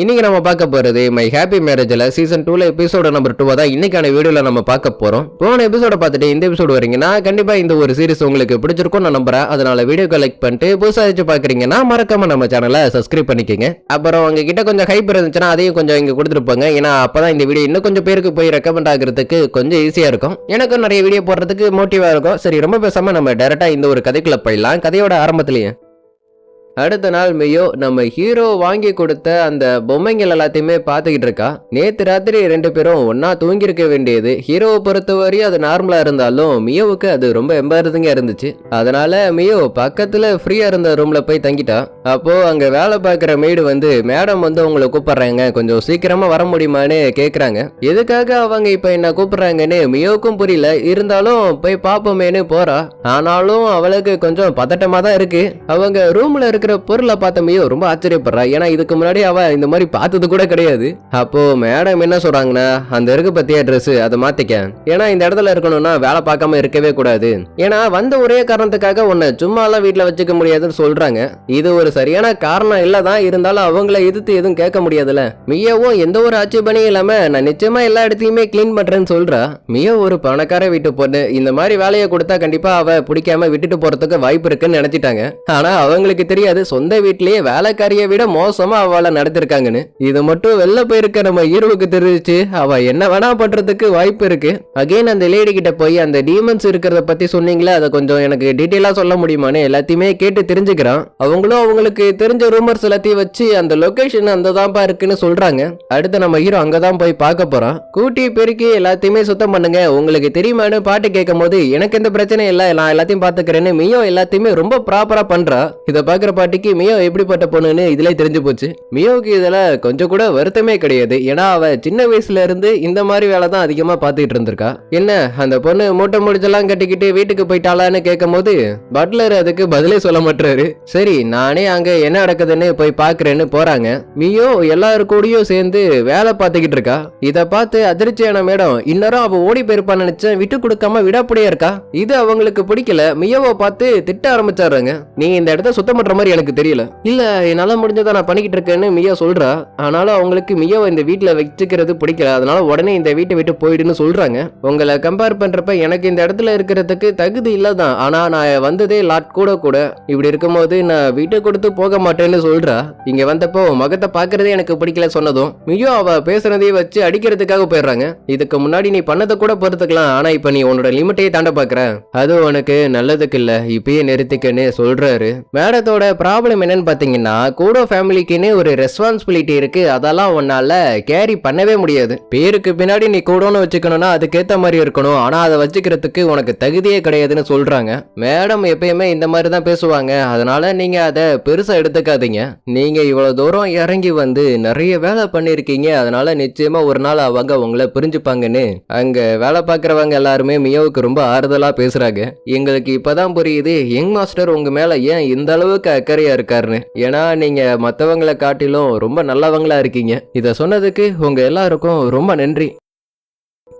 இன்றைக்கி நம்ம பார்க்க போகிறது மை ஹாப்பி மேரேஜில் சீசன் டூல எபிசோட நம்பர் டூவாக தான் இன்றைக்கான வீடியோவில் நம்ம பார்க்க போகிறோம் போன எபிசோட பார்த்துட்டு இந்த எபிசோடு வரீங்கன்னா கண்டிப்பாக இந்த ஒரு சீரிஸ் உங்களுக்கு பிடிச்சிருக்கும் நான் நம்புறேன். அதனால் வீடியோ கலெக்ட் பண்ணிட்டு புதுசாக வச்சு பார்க்குறீங்கன்னா மறக்காமல் நம்ம சேனலை சப்ஸ்கிரைப் பண்ணிக்கங்க. அப்புறம் உங்ககிட்ட கொஞ்சம் ஹைப் இருந்துச்சுன்னா அதையும் கொஞ்சம் இங்கே கொடுத்துருப்பாங்க. ஏன்னா அப்பதான் இந்த வீடியோ இன்னும் கொஞ்சம் பேருக்கு போய் ரெக்கமெண்ட் ஆகுறதுக்கு கொஞ்சம் ஈஸியாக இருக்கும். எனக்கும் நிறைய வீடியோ போடுறதுக்கு மோட்டிவாக இருக்கும். சரி ரொம்ப பேசாமல் நம்ம டேரெக்டாக இந்த ஒரு கதைக்குள்ளே போயிடலாம். கதையோட ஆரம்பத்துலேயே. அடுத்த நாள் மியோ நம்ம ஹீரோ வாங்கி கொடுத்த அந்த பொம்மைங்கள் எல்லாத்தையுமே பார்த்துக்கிட்டு இருக்கா? நேத்து ராத்திரி ரெண்டு பேரும் ஒன்னா தூங்கியிருக்க வேண்டியது. ஹீரோவை பொறுத்தவரையும் அது நார்மலா இருந்தாலும் மியோவுக்கு அது ரொம்ப எம்பாரதிங்கா இருந்துச்சு. அதனால மியோ பக்கத்துல ஃப்ரீயா இருந்த ரூம்ல போய் தங்கிட்டா. அப்போ அங்க வேலை பார்க்குற மெய்டு வந்து மேடம் வந்து உங்களை கூப்பிடுறாங்க. கொஞ்சம் சீக்கிரமா வர முடியுமான்னு கேக்குறாங்க. எதுக்காக அவங்க இப்ப என்ன கூப்பிடுறாங்கன்னு மியோவுக்கும் புரியல. இருந்தாலும் போய் பார்ப்போமேன்னு போறா. ஆனாலும் அவளுக்கு கொஞ்சம் பதட்டமா தான் இருக்கு. அவங்க ரூம்ல இருக்கிற பொருளை பார்த்தமையோ ரொம்ப ஆச்சரியப்படுறா. ஏன்னா இதுக்கு முன்னாடி அவ இந்த மாதிரி பார்த்தது கூட கிடையாது. அப்போ மேடம் என்ன சொல்றாங்கன்னா அந்த இருக்கு பத்தியா ட்ரெஸ் அதை மாத்திக்க. ஏன்னா இந்த இடத்துல இருக்கணும்னா வேலை பார்க்காம இருக்கவே கூடாது. ஏன்னா வந்த ஒரே காரணத்துக்காக உன்னை சும்மா எல்லாம் வீட்டுல வச்சுக்க முடியாதுன்னு சொல்றாங்க. இது ஒரு சரியான காரணம் இல்லதான். இருந்தாலும் அவங்கள எதிர்த்து எதுவும் கேட்க முடியாதுல்ல. மியாவும் எந்த ஒரு ஆட்சேபனையும் இல்லாம நான் நிச்சயமா எல்லா இடத்தையுமே க்ளீன் பண்றேன்னு சொல்றா. மியா ஒரு பணக்கார வீட்டு பொண்ணு. இந்த மாதிரி வேலையை கொடுத்தா கண்டிப்பா அவ பிடிக்காம விட்டுட்டு போறதுக்கு வாய்ப்பு இருக்குன்னு நினைச்சிட்டாங்க. ஆனா அவங்களுக்கு தெரியாது சொந்த வீட்லயே வேலைக்காரிய விட மோசமா அவளை நடத்திருக்காங்கன்னு இது மட்டும் வெளில போயிருக்க நம்ம ஹீரோவுக்கு தெரிஞ்சுச்சு. அவ என்ன வேணா பண்றதுக்கு வாய்ப்பு இருக்கு. அகைன் அந்த லேடி கிட்ட போய் அந்த டீமன்ஸ் இருக்கிறத பத்தி சொன்னீங்களே அதை கொஞ்சம் எனக்கு டீட்டெயிலா சொல்ல முடியுமான்னு எல்லாத்தையுமே கேட்டு தெரிஞ்சுக்கிறான். அவங்களும் அவங்களுக்கு தெரிஞ்ச ரூமர்ஸ் எல்லாத்தையும் வச்சு அந்த லொகேஷன் அந்த தான்ப்பா இருக்குன்னு சொல்றாங்க. அடுத்து நம்ம ஹீரோ அங்கதான் போய் பார்க்க போறான். கூட்டி பெருக்கி எல்லாத்தையுமே சுத்தம் பண்ணுங்க. உங்களுக்கு தெரியுமான்னு பாட்டு கேட்கும் போது எனக்கு எந்த பிரச்சனையும் இல்லை நான் எல்லாத்தையும் பாத்துக்கிறேன்னு மியோ எல்லாத்தையுமே ரொம்ப ப்ராப்பரா பண்றா. இதை பாக்குற பாட்டிக்கு மியோ எப்படிப்பட்ட பொண்ணுன்னு இதுல தெரிஞ்சு போச்சு. மியோவுக்கு இதுல கொஞ்சம் கூட வருத்தமே கிடையாது. ஏன்னா அவ சின்ன வயசுல இருந்து இந்த மாதிரி வேலை தான் அதிகமா பார்த்துக்கிட்டு இருந்திருக்கா. என்ன அந்த பொண்ணு மூட்டை முடிச்செல்லாம் கட்டிக்கிட்டு வீட்டுக்கு போயிட்டாளான்னு கேட்கும் போது பட்லர் அதுக்கு பதிலே சொல்ல மாட்டாரு சரி நானே அங்க என்ன நடக்குதுன்னு போய் பாக்குறேன்னு போறாங்க. மியோ எல்லாரு கூடயும் சேர்ந்து வேலை பார்த்துக்கிட்டு இருக்கா. இத பார்த்து அதிர்ச்சியான மேடம் இன்னரும் அவ ஓடி போயிருப்பான்னு நினைச்சேன் விட்டு கொடுக்காம விடாப்படியா இருக்கா? இது அவங்களுக்கு பிடிக்கல. மியோவை பார்த்து திட்ட ஆரம்பிச்சாருங்க. நீ இந்த இடத்த சுத்தம் பண்ற மாதிரி எனக்கு தெரியல. இல்ல என்னால முடிஞ்சதை நான் பண்ணிக்கிட்டு இருக்கேன்னு மியா சொல்றா. ஆனாலும் அவங்களுக்கு மியாவை இந்த வீட்டுல வச்சுக்கிறது பிடிக்கல. அதனால உடனே இந்த வீட்டை விட்டு போயிடுன்னு சொல்றாங்க. உங்களை கம்பேர் பண்றப்ப எனக்கு இந்த இடத்துல இருக்கிறதுக்கு தகுதி இல்லதான். ஆனா நான் வந்ததே லாட் கூட கூட. இப்படி இருக்கும்போது நான் வீட்டை கொடுத்து போக மாட்டேன்னு சொல்றா. இங்க வந்தப்போ மகத்தை பாக்குறதே எனக்கு பிடிக்கல சொன்னதும் மியோ அவ பேசுறதையே வச்சு அடிக்கிறதுக்காக போயிடுறாங்க. இதுக்கு முன்னாடி நீ பண்ணதை கூட பொறுத்துக்கலாம். ஆனா இப்ப நீ உன்னோட லிமிட்டையே தாண்ட பாக்குற அது உனக்கு நல்லதுக்கு இல்ல. இப்பயே நிறுத்திக்கன்னு சொல்றாரு. மேடத்தோட ப்ராப்ளம் என்னன்னு பார்த்தீங்கன்னா கூடோ ஃபேமிலிக்குன்னு ஒரு ரெஸ்பான்சிபிலிட்டி இருக்கு. அதெல்லாம் உன்னால கேரி பண்ணவே முடியாது. பேருக்கு பின்னாடி நீ கூடோன்னு வச்சுக்கணும்னா அதுக்கேத்த மாதிரி இருக்கணும். ஆனா அதை வச்சுக்கிறதுக்கு உனக்கு தகுதியே கிடையாதுன்னு சொல்றாங்க. மேடம் எப்பயுமே இந்த மாதிரி தான் பேசுவாங்க. அதனால நீங்க அதை பெருசா எடுத்துக்காதீங்க. நீங்க இவ்வளவு தூரம் இறங்கி வந்து நிறைய வேலை பண்ணிருக்கீங்க. அதனால நிச்சயமா ஒரு நாள் அவங்க உங்களை புரிஞ்சுப்பாங்கன்னு. அங்க வேலை பார்க்கறவங்க எல்லாருமே மியோவுக்கு ரொம்ப ஆறுதலா பேசுறாங்க. எங்களுக்கு இப்பதான் புரியுது யங் மாஸ்டர் உங்க மேல ஏன் இந்த அளவுக்கு அக்கறையா இருக்காருன்னு. ஏன்னா நீங்க மத்தவங்களை காட்டிலும் ரொம்ப நல்லவங்களா இருக்கீங்க. இத சொன்னதுக்கு உங்க எல்லாருக்கும் ரொம்ப நன்றி.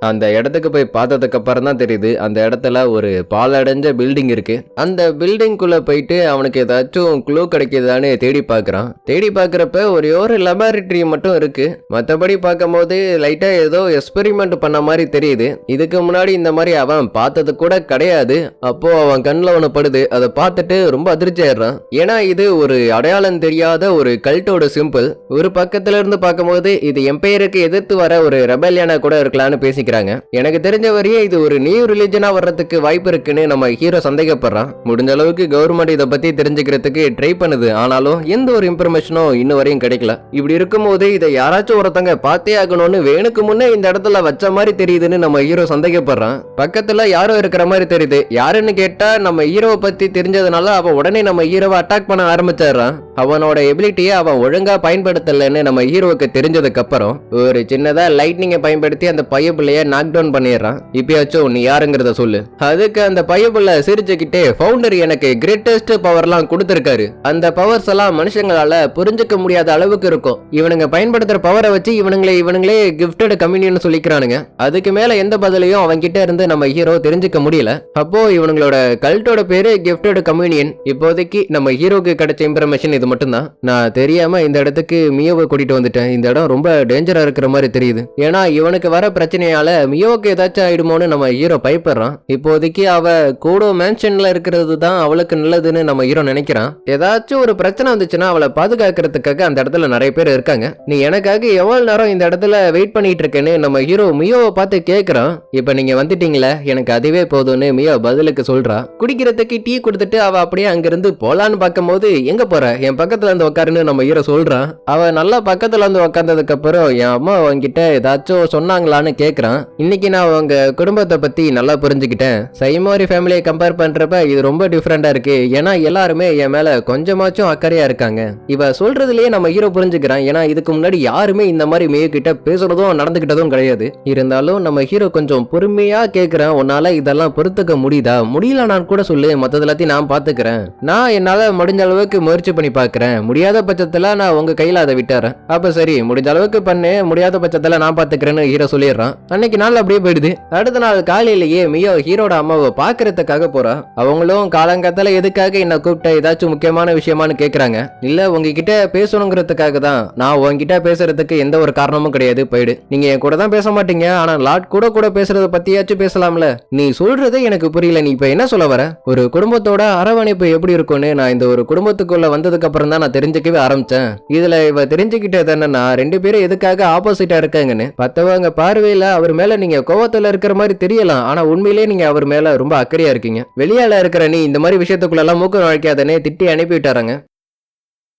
அந்த இடத்துக்கு போய் பார்த்ததுக்கு அப்புறம் தான் தெரியுது அந்த இடத்துல ஒரு பாலடைஞ்ச பில்டிங் இருக்கு. அந்த பில்டிங்குள்ள போயிட்டு அவனுக்கு ஏதாச்சும் க்ளூ கிடைக்குதான்னு தேடி பார்க்குறான். தேடி பார்க்குறப்ப ஒரே ஒரு லெபார்டரி மட்டும் இருக்கு. மற்றபடி பார்க்கும்போது லைட்டா ஏதோ எக்ஸ்பெரிமெண்ட் பண்ண மாதிரி தெரியுது. இதுக்கு முன்னாடி இந்த மாதிரி அவன் பார்த்தது கூட கிடையாது. அப்போ அவன் கண்ணில் ஒன்று படுது. அதை பார்த்துட்டு ரொம்ப அதிர்ச்சி ஆயிடுறான். ஏன்னா இது ஒரு அடையாளம் தெரியாத ஒரு கல்ட்டோட சிம்பிள் ஒரு பக்கத்துல இருந்து பார்க்கும்போது இது எம்பையருக்கு எதிர்த்து வர ஒரு ரெபல்யானா கூட இருக்கலாம்னு பேசிக்கிறாங்க எனக்கு தெரிஞ்ச வரையே இது ஒரு நியூ ரிலிஜனா வர்றதுக்கு வாய்ப்பு இருக்குன்னு நம்ம ஹீரோ சந்தேகப்படுறான். முடிஞ்ச அளவுக்கு கவர்மெண்ட் இதை பத்தி தெரிஞ்சுக்கிறதுக்கு ட்ரை பண்ணுது. ஆனாலும் எந்த ஒரு இன்ஃபர்மேஷனும் இன்ன வரையும் கிடைக்கல. இப்படி இருக்கும்போது இதை யாராச்சும் ஒருத்தங்க பார்த்தே ஆகணும்னு வேணுக்கு முன்னே இந்த இடத்துல வச்ச மாதிரி தெரியுதுன்னு நம்ம ஹீரோ சந்தேகப்படுறான். பக்கத்துல யாரோ இருக்கிற மாதிரி தெரியுது. யாருன்னு கேட்டா நம்ம ஹீரோவை பத்தி தெரிஞ்சதுனால அவன் உடனே நம்ம ஹீரோவை அட்டாக் பண்ண ஆரம்பிச்சிடுறான். அவனோட எபிலிட்டியை அவன் ஒழுங்கா பயன்படுத்தலைன்னு நம்ம ஹீரோவுக்கு தெரிஞ்சதுக்கு அப்புறம் ஒரு சின்னதா லைட்னிங்கை பயன்படுத்தி அந்த பைய பிள்ளைய பையனையே நாக் டவுன் பண்ணிடுறான். இப்பயாச்சும் நீ யாருங்கிறத சொல்லு. அதுக்கு அந்த பையப்புள்ள சிரிச்சுக்கிட்டே ஃபவுண்டர் எனக்கு கிரேட்டஸ்ட் பவர்லாம் கொடுத்துருக்காரு. அந்த பவர்ஸ் எல்லாம் மனுஷங்களால புரிஞ்சுக்க முடியாத அளவுக்கு இருக்கும். இவனுங்க பயன்படுத்துற பவரை வச்சு இவனுங்களே இவனுங்களே கிஃப்டட் கம்யூனின்னு சொல்லிக்கிறானுங்க. அதுக்கு மேல எந்த பதிலையும் அவங்க கிட்ட இருந்து நம்ம ஹீரோ தெரிஞ்சுக்க முடியல. அப்போ இவனுங்களோட கல்ட்டோட பேரு கிஃப்டட் கம்யூனியன் இப்போதைக்கு நம்ம ஹீரோக்கு கிடைச்ச இன்ஃபர்மேஷன் இது மட்டும்தான். நான் தெரியாம இந்த இடத்துக்கு மியோவை கூட்டிட்டு வந்துட்டேன். இந்த இடம் ரொம்ப டேஞ்சரா இருக்கிற மாதிரி தெரியுது. ஏன்னா இவனுக்கு வர பிரச்சனையால மியோவுக்கு ஏதாச்சும் ஆயிடுமோன்னு நம்ம ஹீரோ பயப்படுறான். இப்போதைக்கு அவ கூடோ மேன்ஷன்ல இருக்கிறது தான் அவளுக்கு நல்லதுன்னு நம்ம ஹீரோ நினைக்கிறான். ஏதாச்சும் ஒரு பிரச்சனை வந்துச்சுன்னா அவளை பாதுகாக்கிறதுக்காக அந்த இடத்துல நிறைய பேர் இருக்காங்க. நீ எனக்காக எவ்வளவு நேரம் இந்த இடத்துல வெயிட் பண்ணிட்டு இருக்கேன்னு நம்ம ஹீரோ மியோவை பார்த்து கேக்குறான். இப்ப நீங்க வந்துட்டீங்களே எனக்கு அதுவே போதும்னு மியோ பதிலுக்கு சொல்றா. குடிக்கிறதுக்கு டீ கொடுத்துட்டு அவ அப்படியே அங்கிருந்து போலான்னு பார்க்கும்போது எங்க போற? என் பக்கத்துல இருந்து உட்காருன்னு நம்ம ஹீரோ சொல்றான். அவ நல்லா பக்கத்துல வந்து உட்கார்ந்ததுக்கு அப்புறம் என் அம்மா அவங்கிட்ட ஏதாச்சும் சொன்னாங்களான்னு கேக்குறான். இன்னைக்கு நான் அவங்க குடும்பத்தை பத்தி நல்லா புரிஞ்சுக்கிட்டேன். சைமோரி ஃபேமிலியை கம்பேர் பண்றப்ப இது ரொம்ப டிஃப்ரெண்டா இருக்கு. ஏன்னா எல்லாருமே என் மேல கொஞ்சமாச்சும் அக்கறையா இருக்காங்க. இவ சொல்றதுலயே நம்ம ஹீரோ புரிஞ்சுக்கிறான். ஏன்னா இதுக்கு முன்னாடி யாருமே இந்த மாதிரி மேய கிட்ட பேசுறதும் நடந்துகிட்டதும் கிடையாது. இருந்தாலும் நம்ம ஹீரோ கொஞ்சம் பொறுமையா கேக்குறேன். உன்னால இதெல்லாம் பொறுத்துக்க முடியுதா? முடியல நான் கூட சொல்லு. மத்தது எல்லாத்தையும் நான் பாத்துக்கிறேன். நான் என்னால முடிஞ்ச அளவுக்கு முயற்சி பண்ணி பாக்குறேன். முடியாத பட்சத்துல நான் உங்க கையில அதை விட்டுறேன். அப்ப சரி முடிஞ்ச அளவுக்கு பண்ணு. முடியாத பட்சத்துல நான் பாத்துக்கிறேன்னு ஹீரோ சொல்லிடுறான். அன்னைக்கு நாள் அப்படியே போயிடுது. அடுத்த நாள் காலையிலேயே மியோ ஹீரோட அம்மாவை பாக்குறதுக்காக போறா. அவங்களும் காலங்காத்தால எதுக்காக என்ன கூப்பிட்ட? ஏதாச்சும் முக்கியமான விஷயமானு கேக்குறாங்க. இல்ல உங்ககிட்ட பேசணுங்கிறதுக்காக தான். நான் உங்ககிட்ட பேசுறதுக்கு எந்த ஒரு காரணமும் கிடையாது. போயிடு. நீங்க என் கூட தான் பேச மாட்டீங்க. ஆனா லாட் கூட கூட பேசுறத பத்தியாச்சும் பேசலாம்ல. நீ சொல்றதே எனக்கு புரியல. நீ இப்ப என்ன சொல்ல வர? ஒரு குடும்பத்தோட அரவணைப்பு எப்படி இருக்கும்னு நான் இந்த ஒரு குடும்பத்துக்குள்ள வந்ததுக்கு அப்புறம் தான் நான் தெரிஞ்சுக்கவே ஆரம்பிச்சேன். இதுல இவ தெரிஞ்சுக்கிட்டது என்னன்னா ரெண்டு பேரும் எதுக்காக ஆப்போசிட்டா இருக்காங்கன்னு. பத்தவங்க பார்வையில அவர் மேல நீங்க கோவத்துல இருக்கிற மாதிரி தெரியலாம். ஆனா உண்மையிலேயே நீங்க அவர் மேல ரொம்ப அக்கறையா இருக்கீங்க. வெளியால இருக்கிற நீ இந்த மாதிரி விஷயத்துக்குள்ள எல்லாம் மூக்க நுழைக்காதனே திட்டி அனுப்பி விட்டாராங்க.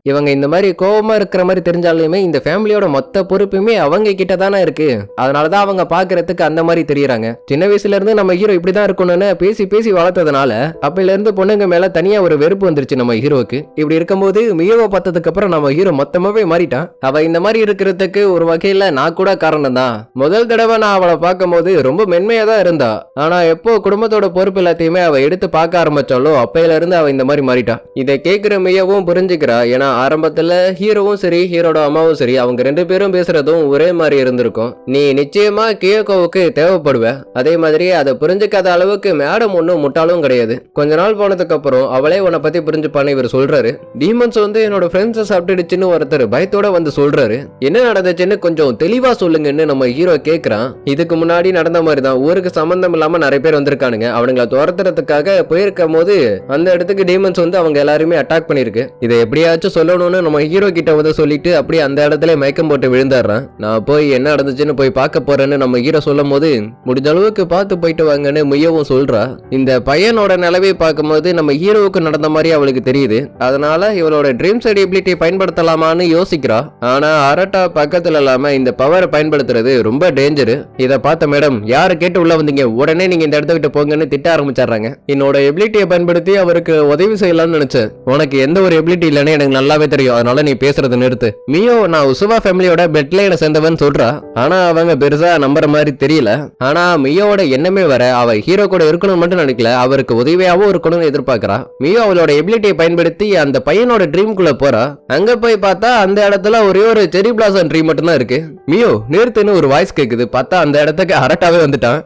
இவங்க இந்த மாதிரி கோபமா இருக்கிற மாதிரி தெரிஞ்சாலுமே இந்த ஃபேமிலியோட மொத்த பொறுப்புமே அவங்க கிட்ட தானே இருக்கு. அதனாலதான் அவங்க பாக்குறதுக்கு அந்த மாதிரி தெரியறாங்க. சின்ன வயசுல இருந்து நம்ம ஹீரோ இப்படிதான் இருக்கணும்னு பேசி பேசி வளர்த்ததுனால அப்பையில இருந்து பொண்ணுங்க மேல தனியா ஒரு வெறுப்பு வந்துருச்சு நம்ம ஹீரோவுக்கு இப்படி இருக்கும்போது மியோவை பார்த்ததுக்கு அப்புறம் நம்ம ஹீரோ மொத்தமாவே மாறிட்டான். அவ இந்த மாதிரி இருக்கிறதுக்கு ஒரு வகையில நான் கூட காரணம் தான். முதல் தடவை நான் அவளை பார்க்கும்போது ரொம்ப மென்மையா தான் இருந்தா. ஆனா எப்போ குடும்பத்தோட பொறுப்பு எல்லாத்தையுமே அவ எடுத்து பார்க்க ஆரம்பிச்சாலோ அப்பையில இருந்து அவ இந்த மாதிரி மாறிட்டான் இதை கேட்கிற மியவும் புரிஞ்சுக்கிறா. ஏன்னா ஆரம்பத்துல ஹீரோவும் சரி ஹீரோட அம்மாவும் சரி அவங்க ரெண்டு பேரும் பேசுறதும் ஒரே மாதிரி இருந்திருக்கும். நீ நிச்சயமா கியோகோவுக்கு தேவைப்படுவ. அதே மாதிரி அதை புரிஞ்சுக்காத அளவுக்கு மேடம் ஒன்றும் முட்டாளும் கிடையாது. கொஞ்ச நாள் போனதுக்கு அப்புறம் அவளே உன்னை பத்தி புரிஞ்சுப்பான்னு இவர் சொல்றாரு. டீமன்ஸ் வந்து என்னோட ஃப்ரெண்ட்ஸை சாப்பிட்டுடுச்சுன்னு ஒருத்தர் பயத்தோட வந்து சொல்றாரு. என்ன நடந்துச்சுன்னு கொஞ்சம் தெளிவா சொல்லுங்கன்னு நம்ம ஹீரோ கேட்கிறான் இதுக்கு முன்னாடி நடந்த மாதிரி தான் ஊருக்கு சம்பந்தம் இல்லாம நிறைய பேர் வந்திருக்கானுங்க. அவனுங்களை துரத்துறதுக்காக போயிருக்கும் போது அந்த இடத்துக்கு டீமன்ஸ் வந்து அவங்க எல்லாருமே அட்டாக் பண்ணிருக்கு இதை எப்படியாச்சும் சொல்லணும்னு நம்ம ஹீரோ கிட்ட வந்து சொல்லிட்டு அப்படியே அந்த இடத்துல மயக்கம் போட்டு விழுந்துடுறான். நான் போய் என்ன நடந்துச்சுன்னு போய் பார்க்க போறேன்னு நம்ம ஹீரோ சொல்லும் போது முடிஞ்ச அளவுக்கு பார்த்து போயிட்டு வாங்கன்னு முயவும் சொல்றா. இந்த பையனோட நிலவை பார்க்கும்போது நம்ம ஹீரோவுக்கு நடந்த மாதிரி அவளுக்கு தெரியுது. அதனால இவளோட ட்ரீம் சைடு பயன்படுத்தலாமான்னு யோசிக்கிறா. ஆனா அரட்டா பக்கத்துல இல்லாம இந்த பவரை பயன்படுத்துறது ரொம்ப டேஞ்சரு இதை பார்த்த மேடம் யாரை கேட்டு உள்ள வந்தீங்க? உடனே நீங்க இந்த இடத்த விட்டு போங்கன்னு திட்ட ஆரம்பிச்சிடுறாங்க. என்னோட எபிலிட்டியை பயன்படுத்தி அவருக்கு உதவி செய்யலாம்னு நினைச்சேன். உனக்கு எந்த ஒரு எபிலிட்டி இல்லைன்னு எனக்கு நல்லா நல்லாவே தெரியும். அதனால நீ பேசுறது நிறுத்து. மியோ நான் உசுவா ஃபேமிலியோட பெட்லைனை சேர்ந்தவன் சொல்றா. ஆனா அவங்க பெருசா நம்புற மாதிரி தெரியல. ஆனா மியோட எண்ணமே வர அவ ஹீரோ கூட இருக்கணும்னு மட்டும் நினைக்கல. அவருக்கு உதவியாவும் இருக்கணும்னு எதிர்பார்க்கறா. மியோ அவளோட எபிலிட்டியை பயன்படுத்தி அந்த பையனோட ட்ரீம்குள்ள போறா. அங்க போய் பார்த்தா அந்த இடத்துல ஒரே ஒரு செரி பிளாசம் ட்ரீம் மட்டும் தான் இருக்கு. மியோ நிறுத்துன்னு ஒரு வாய்ஸ் கேக்குது. பார்த்தா அந்த இடத்துக்கு அரட்டாவே வந்துட்டான்.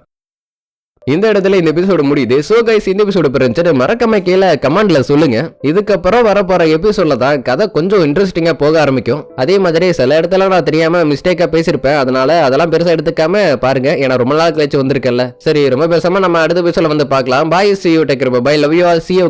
இந்த இடத்துல இந்த எபிசோடு முடியுது. சோ கைஸ் இந்த எபிசோடு பிரிஞ்சு மறக்காம கீழே கமெண்ட்ல சொல்லுங்க. இதுக்கப்புறம் வரப்போற எபிசோட்ல தான் கதை கொஞ்சம் இன்ட்ரெஸ்டிங்கா போக ஆரம்பிக்கும். அதே மாதிரி சில இடத்துல நான் தெரியாம மிஸ்டேக்கா பேசியிருப்பேன். அதனால அதெல்லாம் பெருசா எடுத்துக்காம பாருங்க. ஏன்னா ரொம்ப நாள் கழிச்சு வந்திருக்கல சரி ரொம்ப பேசாம நம்ம அடுத்த எபிசோட வந்து பார்க்கலாம். Bye see you take care bye love you all see you